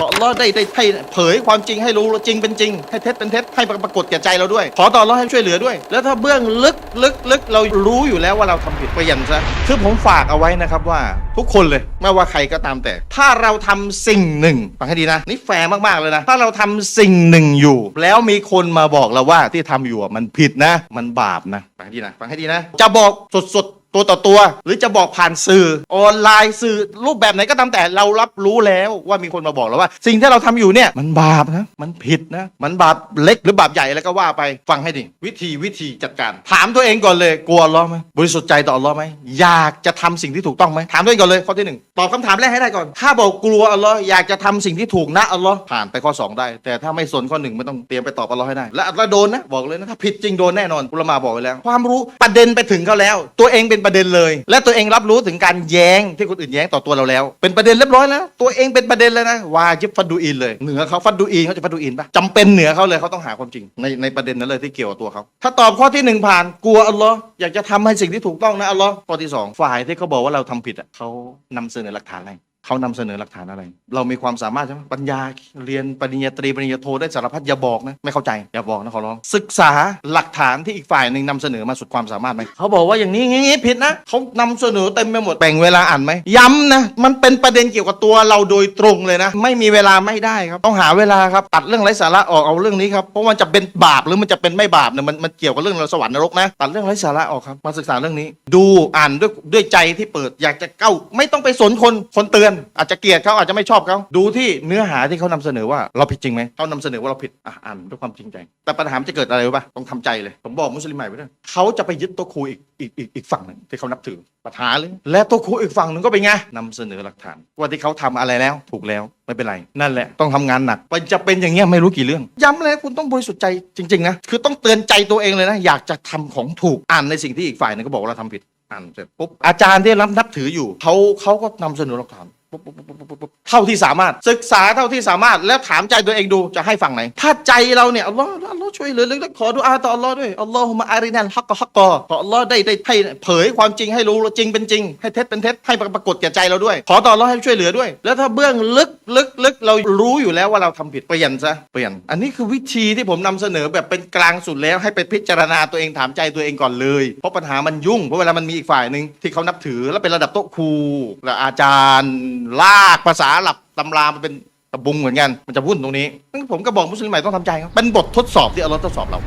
ขออัลลอฮ์ได้ได้ให้เผยความจริงให้รู้จริงเป็นจริง ให้เท็จเป็นเท็จให้ปรากฏแก่ใจเราด้วย ขอต่ออัลลอฮ์ให้ช่วยเหลือด้วย แล้วถ้าเบื้องลึกลึกลึกเรารู้อยู่แล้วว่าเราทำผิดเปลี่ยนซะคือผมฝากเอาไว้นะครับว่า ทุกคนเลยไม่ว่าใครก็ตามแต่ ถ้าเราทำสิ่งหนึ่งฟังให้ดีนะ นี่แฟร์มากๆเลยนะ ถ้าเราทำสิ่งหนึ่งอยู่ แล้วมีคนมาบอกเราว่าที่ทำอยู่อะมันผิดนะ มันบาปนะฟังให้ดีนะฟังให้ดีนะ จะบอกสดๆ ตัวต่อตัว หรือจะบอกผ่านสื่อออนไลน์สื่อรูปแบบไหนก็ตามแต่เรารับรู้แล้วว่ามีคนมาบอกเราว่า สิ่งที่เราทำอยู่เนี่ยมันบาปนะมันผิดนะมันบาปเล็กหรือบาปใหญ่แล้วก็ว่าไปฟังให้ดีวิธีวิธีจัดการ ถามตัวเองก่อนเลยกลัวอัลเลอไหมบริสุทธิ์ใจต่ออัลเลอไหมอยากจะทำสิ่งที่ถูกต้องไหมถามตัวเองก่อนเลยข้อที่หนึ่งตอบคำถามแรกให้ได้ก่อน ถ้าบอกกลัวอัลลอฮ์อยากจะทำสิ่งที่ถูกนะอัลลอฮ์ผ่านไปข้อสองได้ แต่ถ้าไม่สนข้อหนึ่งไม่ต้องเตรียมไปตอบอัลลอฮ์ให้ได้ และแล้วโดนนะบอกเลยนะถ้าผิดจริงโดนแน่นอนอุลามาบอกไว้แล้ว ความรู้ประเด็นไปถึงเขาแล้ว ตัวเองเป็นประเด็นเลย และตัวเองรับรู้ถึงการแย้งที่คนอื่นแย้งต่อตัวเราแล้ว เป็นประเด็นเรียบร้อยแล้ว ตัวเองเป็นประเด็นแล้วนะวาจิบฟัดดูอินเลยเหนือเขาฟัดดูอินเขาจะฟัดดูอินปะจำเป็นเหนือเขาเลยเขาต้องหาความจริงในในประเด็นนั้นเลยที่เกี่ยวกับตัวเขาถ้าตอบข้อที่หนึ่งผ่านกลัวอัลลอฮ์อยากจะทำให้สิ่งที่ถูกต้องนะอัลลอฮ์ข้อที่สองฝ่ายที่เขาบอกว่าเราทำผิดอะเขานำเสนอหลักฐานอะไร เขานำเสนอหลักฐานอะไร เรามีความสามารถใช่ไหมปัญญาเรียนปริญญาตรีปริญญาโทได้สารพัดอย่าบอกนะไม่เข้าใจอย่าบอกนะขอร้อง ศึกษาหลักฐานที่อีกฝ่ายหนึ่งนำเสนอมาสุดความสามารถไหมเขาบอกว่าอย่างนี้อย่างนี้ผิดนะเขานำเสนอเต็มไปหมดแบ่งเวลาอ่านไหมย้ำนะมันเป็นประเด็นเกี่ยวกับตัวเราโดยตรงเลยนะ ไม่มีเวลาไม่ได้ครับต้องหาเวลาครับตัดเรื่องไร้สาระออกเอาเรื่องนี้ครับเพราะมันจะเป็นบาปหรือมันจะเป็นไม่บาปเนี่ยมันมันเกี่ยวกับเรื่องเราสวรรค์นรกนะตัดเรื่องไร้สาระออกครับมาศึกษาเรื่องนี้ ดูอ่านด้วยด้วยใจที่เปิดอยากจะเก้าไม่ต้องไปสนคนคนเตือนอาจจะเกลียดเขาอาจจะไม่ชอบเขาดูที่เนื้อหาที่เขานำเสนอว่าเราผิดจริงไหมเขานำเสนอว่าเราผิดอะอ่านด้วยความจริงใจ แต่ปัญหามันจะเกิดอะไรรู้ป่ะต้องทำใจเลย ผมบอกมุสลิมใหม่ไปด้วยเขาจะไปยึดตัวครูอีกอีกอีกอีกฝั่งหนึ่งที่เขานับถือปัญหาเลย และตัวครูอีกฝั่งหนึ่งก็เป็นไงนำเสนอหลักฐาน ว่าที่เขาทำอะไรแล้วถูกแล้วไม่เป็นไร นั่นแหละต้องทำงานหนักมันจะเป็นอย่างเงี้ยไม่รู้กี่เรื่อง ย้ำเลยคุณต้องบริสุทธิ์ใจจริงๆนะคือต้องเตือนใจตัวเองเลยนะอยากจะทำของถูกอ่านในสิ่งที่อีกฝ่ายหนึงก็บอกว่าเราทำผิดอ่านเสร็จปุ๊บอาจารย์ที่รับนับถืออยู่เขาเขาก็นำเสนอหลักฐาน เท่าที่สามารถศึกษาเท่าที่สามารถแล้วถามใจตัวเองดูจะให้ฝั่งไหน ถ้าใจเราเนี่ยอัลลอฮ์อัลลอฮ์ช่วยเหลือแล้วขอดุอาต่ออัลลอฮ์ด้วยอัลลอฮุมะอารินันฮักกะฮักกอขออัลลอฮ์ได้ได้ให้เผยความจริงให้รู้จริงเป็นจริง ให้เท็จเป็นเท็จให้ปรากฏแก่ใจเราด้วย ขอต่ออัลลอฮ์ให้ช่วยเหลือด้วย แล้วถ้าเบื้องลึกลึกลึกเรารู้อยู่แล้วว่าเราทำผิดเปลี่ยนซะเปลี่ยน อันนี้คือวิธีที่ผมนำเสนอแบบเป็นกลางสุดแล้วให้ไปพิจารณาตัวเองถามใจตัวเองก่อนเลย เพราะปัญหามันยุ่งเพราะเวลามันมีอีกฝ่ายหนึ่งที่เขานับถือแล้วเป็นระดับโต๊ะครูและอาจารย์ลากภาษาหลับตำรามันเป็นตะบุงเหมือนกัน มันจะวุ่นตรงนี้ ผมก็บอกมุสลิมใหม่ต้องทำใจครับเป็นบททดสอบที่อัลลอฮ์ทดสอบเรา